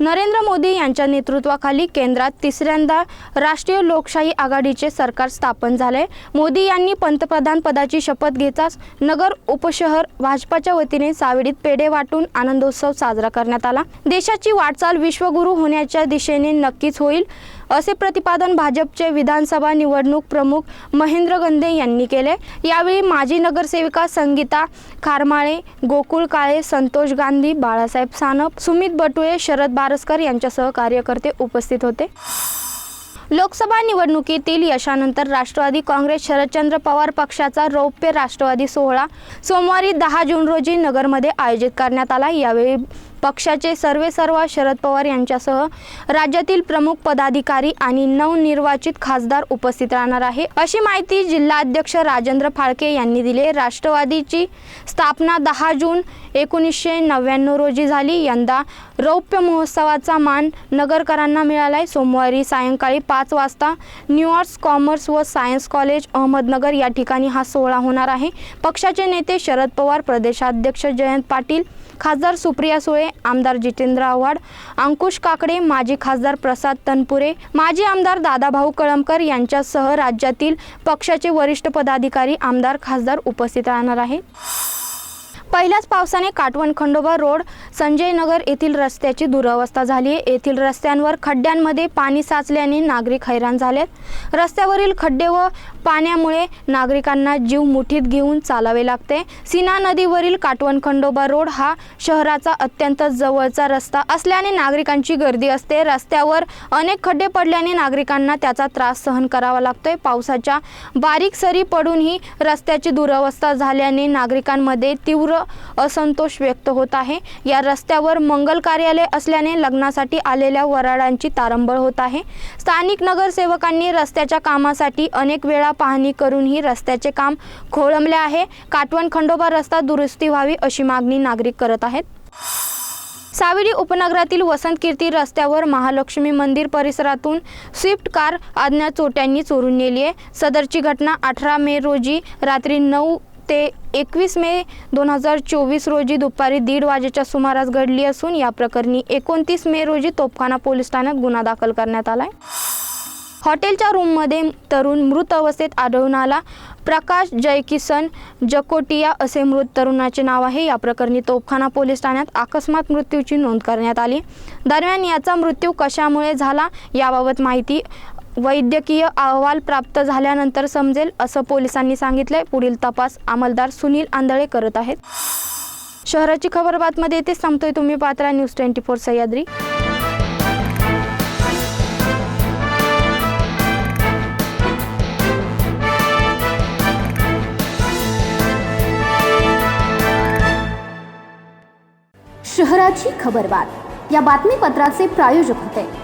नरेंद्र मोदी यांच्या नेतृत्वाखाली केंद्रात तिसऱ्यांदा राष्ट्रीय लोकशाही आघाडीचे सरकार स्थापन झाले. मोदी यांनी पंतप्रधान पदाची शपथ घेताच नगर उपशहर भाजपाच्या वतीने सावडीत पेढे वाटून आनंदोत्सव साजरा करण्यात आला. देशाची वाटचाल विश्वगुरू होण्याच्या दिशेने नक्कीच होईल. असे प्रतिपादन भाजपचे विधानसभा निवडणूक प्रमुख महेंद्र गंदे यांनी केले. यावेळी माजी नगरसेविका संगीता खारमाळे गोकुळ काळे संतोष गांधी बाळासाहेब सानप सुमित बटुळे शरद बारसकर यांच्यासह कार्यकर्ते उपस्थित होते. लोकसभा निवडणुकीतील यशानंतर राष्ट्रवादी काँग्रेस शरदचंद्र पवार पक्षाचा रौप्य राष्ट्रवादी सोहळा सोमवारी दहा जून रोजी नगरमध्ये आयोजित करण्यात आला. यावेळी पक्षाचे सर्वे सर्व शरद पवार यांच्यासह राज्यातील प्रमुख पदाधिकारी आणि नवनिर्वाचित खासदार उपस्थित राहणार आहे. अशी माहिती जिल्हाध्यक्ष राजेंद्र फाळके यांनी दिली राष्ट्रवादीची स्थापना दहा जून एकोणीसशे नव्याण्णव रोजी झाली. यंदा रौप्य महोत्सवाचा मान नगरकरांना मिळालाय सोमवारी सायंकाळी पाच वाजता न्यूयॉर्क कॉमर्स व सायन्स कॉलेज अहमदनगर या ठिकाणी हा सोहळा होणार आहे. पक्षाचे नेते शरद पवार प्रदेशाध्यक्ष जयंत पाटील खासदार सुप्रिया सुळे आमदार जितेंद्र आव्हाड अंकुश काकडे माजी खासदार प्रसाद तनपुरे माजी आमदार दादाभाऊ कळमकर यांच्यासह राज्यातील पक्षाचे वरिष्ठ पदाधिकारी आमदार खासदार उपस्थित राहणार आहेत. पहिल्याच पावसाने काटवण खंडोबा रोड संजय नगर येथील रस्त्याची दुरवस्था झाली. आहे येथील रस्त्यांवर खड्ड्यांमध्ये पाणी साचल्याने नागरिक हैराण झालेत. रस्त्यावरील खड्डे व पाण्यामुळे नागरिकांना जीव मुठीत घेऊन चालावे लागते. सीना नदीवरील काटवण खंडोबा रोड हा शहराचा अत्यंत जवळचा रस्ता असल्याने नागरिकांची गर्दी असते. रस्त्यावर अनेक खड्डे पडल्याने नागरिकांना त्याचा त्रास सहन करावा लागतोय. पावसाच्या बारीक सरी पडूनही रस्त्याची दुरवस्था झाल्याने नागरिकांमध्ये तीव्र असंतोष व्यक्त होत आहे. या रस्त्यावर मंगल कार्यालय असल्याने लग्नासाठी आलेल्या वराडांची तारंबळ होत आहे. स्थानिक नगरसेवकांनी रस्त्याच्या कामासाठी अनेक वेळा पाहणी करूनही रस्त्याचे काम खोळंबले आहे. काटवण खंडोबा रस्ता दुरुस्ती व्हावी अशी मागणी नागरिक करत आहेत. सावेडी उपनगरातील वसंत कीर्ती रस्त्यावर महालक्ष्मी मंदिर परिसरातून स्विफ्ट कार अज्ञात चोट्यांनी चोरून नेली आहे. सदरची घटना अठरा मे रोजी रात्री नऊ ते एकवीस मे दोन हजार चोवीस रोजी दुपारी दीड वाजेच्या सुमारास घडली असून या प्रकरणी एकोणतीस मे रोजी तोपखाना पोलीस ठाण्यात गुन्हा दाखल करण्यात आला आहे हॉटेलच्या रूममध्ये तरुण मृत अवस्थेत आढळून आला. प्रकाश जयकिसन जकोटिया असे मृत तरुणाचे नाव आहे. या प्रकरणी तोपखाना पोलीस ठाण्यात अकस्मात मृत्यूची नोंद करण्यात आली. दरम्यान याचा मृत्यू कशामुळे झाला याबाबत माहिती वैद्यकीय अहवाल प्राप्त झाल्यानंतर समजेल असं पोलिसांनी सांगितलंय. पुढील तपास अंमलदार सुनील आंधळे करत आहेत. शहराची खबर बातमध्ये येते थांबतोय तुम्ही पात्रा न्यूज ट्वेंटी फोर सह्याद्री. शहराची खबरबात या बातमीपत्राचे प्रायोजक होते.